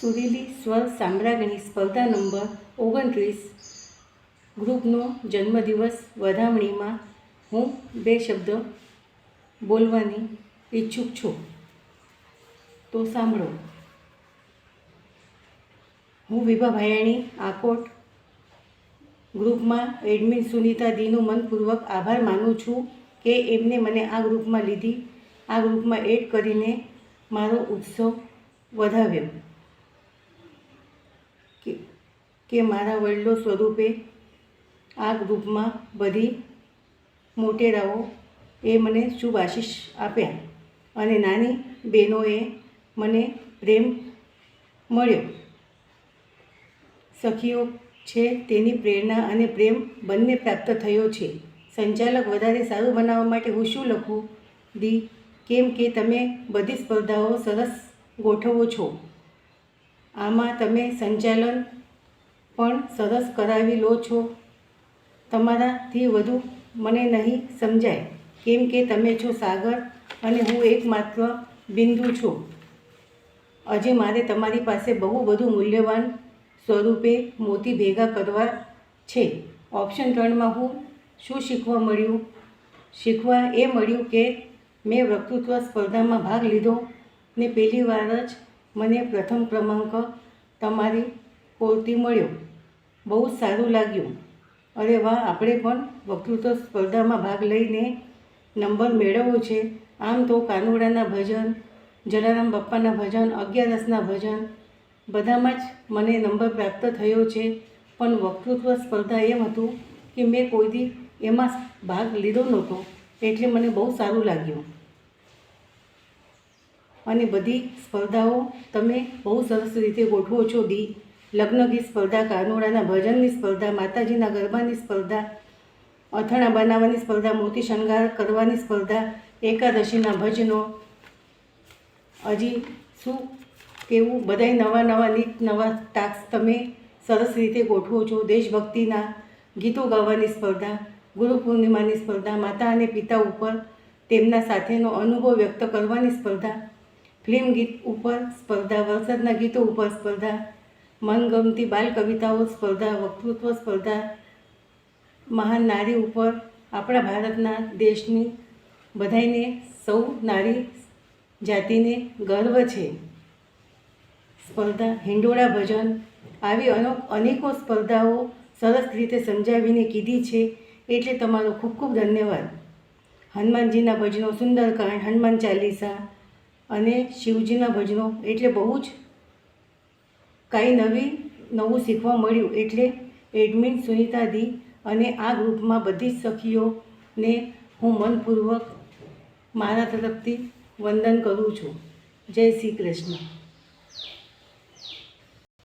સુરીલી સ્વર સામ્રાજ્ઞી સ્પર્ધા નંબર ઓગણત્રીસ. ગ્રુપનો જન્મદિવસ વધામણીમાં હું બે શબ્દ બોલવાની ઈચ્છુક છું. તો સાંભળો. હું વિભા ભાયાણી, આકોટ ગ્રુપમાં એડમિન સુનીતા દીનો મનપૂર્વક આભાર માનું છું કે એમને મને આ ગ્રુપમાં લીધી. આ ગ્રુપમાં એડ કરીને મારો ઉત્સવ વધાવ્યો કે કે મારા વડીલો સ્વરૂપે આ ગ્રુપમાં બધી મોટેરાઓ એ મને શુભ આશીષ આપ્યા અને નાની બહેનોએ મને પ્રેમ મળ્યો. સખીઓ છે તેની પ્રેરણા અને પ્રેમ બંને પ્રાપ્ત થયો છે. સંચાલક વધારે સારું બનાવવા માટે હું શું લખું? દી કેમ કે તમે બધી સ્પર્ધાઓ સરસ ગોઠવો છો. આમાં તમે સંચાલન પણ સરસ કરાવી લો છો. તમારાથી વધુ મને નહીં સમજાય. કેમ કે તમે છો સાગર અને હું એકમાત્ર બિંદુ છું. આજે મારે તમારી પાસે બહુ બધું મૂલ્યવાન સ્વરૂપે મોતી ભેગા કરવા છે. ઓપ્શન ત્રણમાં હું શું શીખવા મળ્યું? શીખવા એ મળ્યું કે મેં વક્તૃત્વ સ્પર્ધામાં ભાગ લીધો ને પહેલી વાર જ મને પ્રથમ ક્રમાંક તમારી પૂરતી મળ્યો. બહુ જ સારું લાગ્યું. અરે વાહ, આપણે પણ વક્તૃત્વ સ્પર્ધામાં ભાગ લઈને નંબર મેળવવો છે. આમ તો કાનુડાના ભજન, જલારામ બાપ્પાના ભજન, અગિયારસના ભજન, બધામાં જ મને નંબર પ્રાપ્ત થયો છે. પણ વક્તૃત્વ સ્પર્ધા એમ હતું કે મેં કોઈ દી એમાં ભાગ લીધો નહોતો, એટલે મને બહુ સારું લાગ્યું. અને બધી સ્પર્ધાઓ તમે બહુ સરસ રીતે ગોઠવો છો દી લગ્ન ગીત સ્પર્ધા, કાનુડાના ભજનની સ્પર્ધા, માતાજીના ગરબાની સ્પર્ધા, અથાણા બનાવવાની સ્પર્ધા, મોતી શણગાર કરવાની સ્પર્ધા, એકાદશીના ભજનો. હજી શું કેવું? બધાય નવા નવા નીત નવા ટાસ્ક તમે સરસ રીતે ગોઠવો છો. દેશભક્તિના ગીતો ગાવાની સ્પર્ધા, ગુરુ પૂર્ણિમાની સ્પર્ધા, માતા અને પિતા ઉપર તેમના સાથેનો અનુભવ વ્યક્ત કરવાની સ્પર્ધા, ફિલ્મ ગીત ઉપર સ્પર્ધા, વરસાદના ગીતો ઉપર સ્પર્ધા મનગમતી બાલ કવિતાઓ સ્પર્ધા, વક્તૃત્વ, સ્પર્ધા, મહાન નારી ઉપર આપણા ભારતના દેશની બધાઈને સૌ નારી જાતિને ગર્વ છે. સ્પર્ધા, હિંડોળા ભજન, આવી અનો, અનેકો સ્પર્ધાઓ સરસ રીતે સમજાવીને કીધી છે એટલે તમારો ખૂબ ખૂબ ધન્યવાદ. હનુમાનજીના ભજનો સુંદરકાંડ, હનુમાન ચાલીસા અને શિવજીના ભજનો એટલે બહુ જ કાંઈ નવી નવું શીખવા મળ્યું એટલે એડમિન સુનિતા દી અને આ ગ્રુપમાં બધી જ સખીઓને હું મનપૂર્વક મારા તરફથી વંદન કરું છું. જય શ્રી કૃષ્ણ.